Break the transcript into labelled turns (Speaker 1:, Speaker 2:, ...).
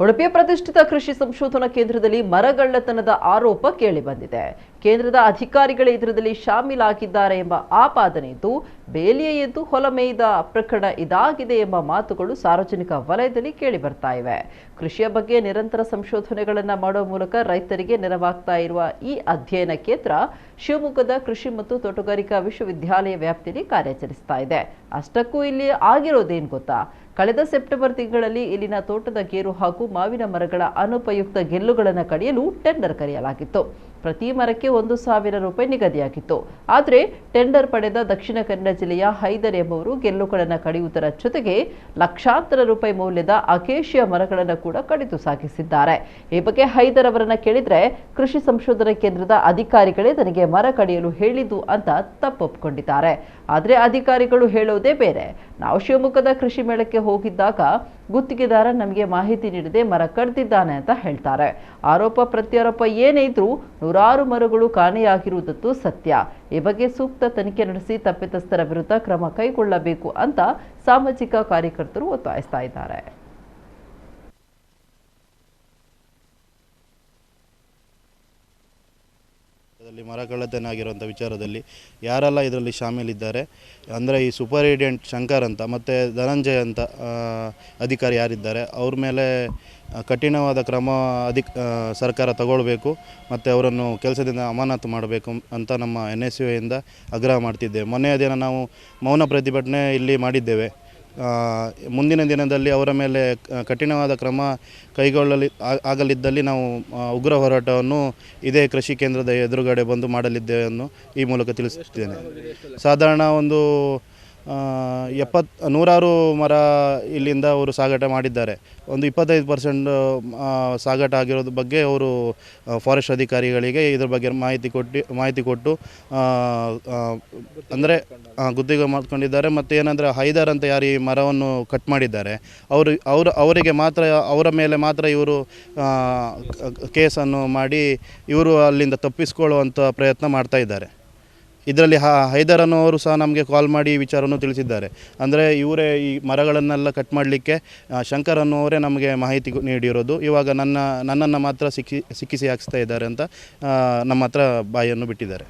Speaker 1: ಉಡುಪಿಯ ಪ್ರತಿಷ್ಠಿತ ಕೃಷಿ ಸಂಶೋಧನಾ ಕೇಂದ್ರದಲ್ಲಿ ಮರಗಳ್ಳತನದ ಆರೋಪ ಕೇಳಿಬಂದಿದೆ ಕೇಂದ್ರದ ಅಧಿಕಾರಿಗಳೇ ಇದರಲ್ಲಿ ಶಾಮೀಲಾಗಿದ್ದಾರೆ ಎಂಬ ಆಪಾದನೆ ಇದ್ದು, ಬೇಲಿಯ ಎದ್ದು ಹೊಲ ಮೇಯ್ದ ಪ್ರಕರಣ ಇದಾಗಿದೆ ಎಂಬ ಮಾತುಗಳು ಸಾರ್ವಜನಿಕ ವಲಯದಲ್ಲಿ ಕೇಳಿ ಬರ್ತಾ ಇವೆ. ಕೃಷಿಯ ಬಗ್ಗೆ ನಿರಂತರ ಸಂಶೋಧನೆಗಳನ್ನು ಮಾಡುವ ಮೂಲಕ ರೈತರಿಗೆ ನೆರವಾಗ್ತಾ ಇರುವ ಈ ಅಧ್ಯಯನ ಕೇಂದ್ರ ಶಿವಮೊಗ್ಗದ ಕೃಷಿ ಮತ್ತು ತೋಟಗಾರಿಕಾ ವಿಶ್ವವಿದ್ಯಾಲಯ ವ್ಯಾಪ್ತಿಯಲ್ಲಿ ಕಾರ್ಯಾಚರಿಸ್ತಾ ಇದೆ. ಅಷ್ಟಕ್ಕೂ ಇಲ್ಲಿ ಆಗಿರೋದೇನು ಗೊತ್ತಾ? ಕಳೆದ ಸೆಪ್ಟೆಂಬರ್ ತಿಂಗಳಲ್ಲಿ ಇಲ್ಲಿನ ತೋಟದ ಗೇರು ಹಾಗೂ ಮಾವಿನ ಮರಗಳ ಅನುಪಯುಕ್ತ ಗೆಲ್ಲುಗಳನ್ನು ಕಡಿಯಲು ಟೆಂಡರ್ ಕರೆಯಲಾಗಿತ್ತು. ಪ್ರತಿ ಮರಕ್ಕೆ ಒಂದು ಸಾವಿರ ರೂಪಾಯಿ ನಿಗದಿಯಾಗಿತ್ತು. ಆದರೆ ಟೆಂಡರ್ ಪಡೆದ ದಕ್ಷಿಣ ಕನ್ನಡ ಜಿಲ್ಲೆಯ ಹೈದರ್ ಎಂಬುವರು ಗೆಲ್ಲುಗಳನ್ನು ಕಡಿಯುವುದರ ಜೊತೆಗೆ ಲಕ್ಷಾಂತರ ರೂಪಾಯಿ ಮೌಲ್ಯದ ಅಕೇಶಿಯ ಮರಗಳನ್ನು ಕೂಡ ಕಡಿದು ಸಾಗಿಸಿದ್ದಾರೆ. ಈ ಬಗ್ಗೆ ಹೈದರ್ ಅವರನ್ನು ಕೇಳಿದ್ರೆ ಕೃಷಿ ಸಂಶೋಧನಾ ಕೇಂದ್ರದ ಅಧಿಕಾರಿಗಳೇ ನನಗೆ ಮರ ಕಡಿಯಲು ಹೇಳಿದ್ದು ಅಂತ ತಪ್ಪೊಪ್ಪಿಕೊಂಡಿದ್ದಾರೆ ಆದರೆ ಅಧಿಕಾರಿಗಳು ಹೇಳೋದೇ ಬೇರೆ. ನಾವು ಶಿವಮೊಗ್ಗದ ಕೃಷಿ ಮೇಳಕ್ಕೆ ಹೋಗಿದ್ದಾಗ ಗುತ್ತಿಗೆದಾರ ನಮಗೆ ಮಾಹಿತಿ ನೀಡದೆ ಮರ ಕಡ್ದಿದ್ದಾನೆ ಅಂತ ಹೇಳ್ತಾರೆ. ಆರೋಪ ಪ್ರತ್ಯಾರೋಪ ಏನೇ ಇದ್ರೂ ನೂರಾರು ಮರಗಳು ಕಾಣೆಯಾಗಿರುವುದತ್ತು ಸತ್ಯ. ಈ ಬಗ್ಗೆ ಸೂಕ್ತ ತನಿಖೆ ನಡೆಸಿ ತಪ್ಪಿತಸ್ಥರ ವಿರುದ್ಧ ಕ್ರಮ ಕೈಗೊಳ್ಳಬೇಕು ಅಂತ ಸಾಮಾಜಿಕ ಕಾರ್ಯಕರ್ತರು ಒತ್ತಾಯಿಸ್ತಾ ಇದ್ದಾರೆ.
Speaker 2: ಇದರಲ್ಲಿ ಮರ ಕಳ್ಳತನ ಆಗಿರುವಂಥ ವಿಚಾರದಲ್ಲಿ ಯಾರೆಲ್ಲ ಇದರಲ್ಲಿ ಶಾಮೀಲಿದ್ದಾರೆ? ಅಂದರೆ ಈ ಸೂಪರಿಡೆಂಟ್ ಶಂಕರ್ ಅಂತ, ಮತ್ತು ಧನಂಜಯ್ ಅಂತ ಅಧಿಕಾರಿ ಯಾರಿದ್ದಾರೆ? ಅವ್ರ ಮೇಲೆ ಕಠಿಣವಾದ ಕ್ರಮ ಅಧಿಕ ಸರ್ಕಾರ ತಗೊಳ್ಬೇಕು, ಮತ್ತು ಅವರನ್ನು ಕೆಲಸದಿಂದ ಅಮಾನತು ಮಾಡಬೇಕು ಅಂತ ನಮ್ಮ ಎನ್ ಎಸ್ ಯು ಇಂದ ಆಗ್ರಹ ಮಾಡ್ತಿದ್ದೆ ಮೊನ್ನೆಯ ದಿನ ನಾವು ಮೌನ ಪ್ರತಿಭಟನೆ ಇಲ್ಲಿ ಮಾಡಿದ್ದೇವೆ. ಮುಂದಿನ ದಿನದಲ್ಲಿ ಅವರ ಮೇಲೆ ಕಠಿಣವಾದ ಕ್ರಮ ಕೈಗೊಳ್ಳಲಿ ಆಗಲಿದ್ದಲ್ಲಿ ನಾವು ಉಗ್ರ ಹೋರಾಟವನ್ನು ಇದೇ ಕೃಷಿ ಕೇಂದ್ರದ ಎದುರುಗಡೆ ಬಂದು ಮಾಡಲಿದ್ದೇವೆ ಅನ್ನು ಈ ಮೂಲಕ ತಿಳಿಸುತ್ತೇನೆ ಸಾಧಾರಣ ಒಂದು ಎಪ್ಪತ್, ನೂರಾರು ಮರ ಇಲ್ಲಿಂದ ಅವರು ಸಾಗಾಟ ಮಾಡಿದ್ದಾರೆ. ಒಂದು ಇಪ್ಪತ್ತೈದು ಪರ್ಸೆಂಟ್ ಸಾಗಾಟ ಆಗಿರೋದ್ರ ಬಗ್ಗೆ ಅವರು ಫಾರೆಸ್ಟ್ ಅಧಿಕಾರಿಗಳಿಗೆ ಇದ್ರ ಬಗ್ಗೆ ಮಾಹಿತಿ ಕೊಟ್ಟು ಮಾಹಿತಿ ಕೊಟ್ಟು ಅಂದರೆ ಗುತ್ತಿಗೆ ಮಾಡ್ಕೊಂಡಿದ್ದಾರೆ. ಮತ್ತು ಏನಂದರೆ, ಹೈದರ್ ಅಂತ ಯಾರು ಈ ಮರವನ್ನು ಕಟ್ ಮಾಡಿದ್ದಾರೆ, ಅವರು ಅವರು, ಅವರಿಗೆ ಮಾತ್ರ, ಅವರ ಮೇಲೆ ಮಾತ್ರ ಇವರು ಕೇಸನ್ನು ಮಾಡಿ ಇವರು ಅಲ್ಲಿಂದ ತಪ್ಪಿಸ್ಕೊಳ್ಳುವಂಥ ಪ್ರಯತ್ನ ಮಾಡ್ತಾ ಇದ್ದಾರೆ. ಇದರಲ್ಲಿ ಹೈದರ್ ಅನ್ನೋರು ಸಹ ನಮಗೆ ಕಾಲ್ ಮಾಡಿ ವಿಚಾರವನ್ನು ತಿಳಿಸಿದ್ದಾರೆ. ಅಂದರೆ ಇವರೇ ಈ ಮರಗಳನ್ನೆಲ್ಲ ಕಟ್ ಮಾಡಲಿಕ್ಕೆ ಶಂಕರ್ ಅನ್ನೋವರೇ ನಮಗೆ ಮಾಹಿತಿ ನೀಡಿರೋದು. ಇವಾಗ ನನ್ನ, ನನ್ನನ್ನು ಮಾತ್ರ ಸಿಕ್ಕಿ, ಸಿಕ್ಕಿಸಿ ಹಾಕಿಸ್ತಾ ಇದ್ದಾರೆ ಅಂತ ನಮ್ಮ ಹತ್ರ ಬಾಯಿಯನ್ನು ಬಿಟ್ಟಿದ್ದಾರೆ.